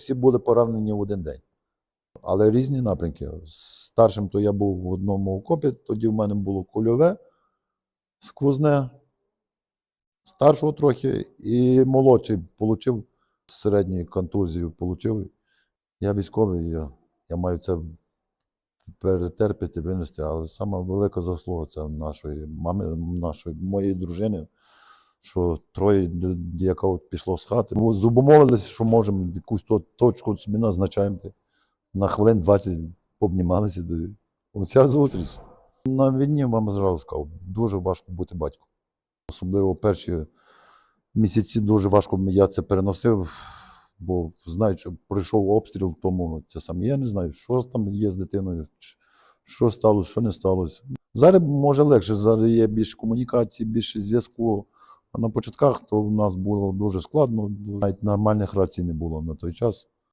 всі були поранені в один день. Але різні напрямки. Старшим то я був в одному окопі, тоді в мене було кульове, сквозне, старшого трохи, і молодший отримав середньої контузію. Получив. Я військовий, я, я маю це перетерпіти, винести, але сама велика заслуга це нашої мами, нашої, моєї дружини, що троє яка пішло з хати. Бо Зубомовилися, що можемо якусь то- точку собі назначаємо. На хвилин 20 обнімалися. Оця зустріч. На війні вам зразу сказав, дуже важко бути батьком. Особливо перші місяці дуже важко я це переносив, бо знаю, що пройшов обстріл, тому це саме. Я не знаю, що там є з дитиною, що сталося, що не сталося. Зараз може легше, зараз є більше комунікації, більше зв'язку. А на початках то в нас було дуже складно, навіть нормальних рацій не було на той час.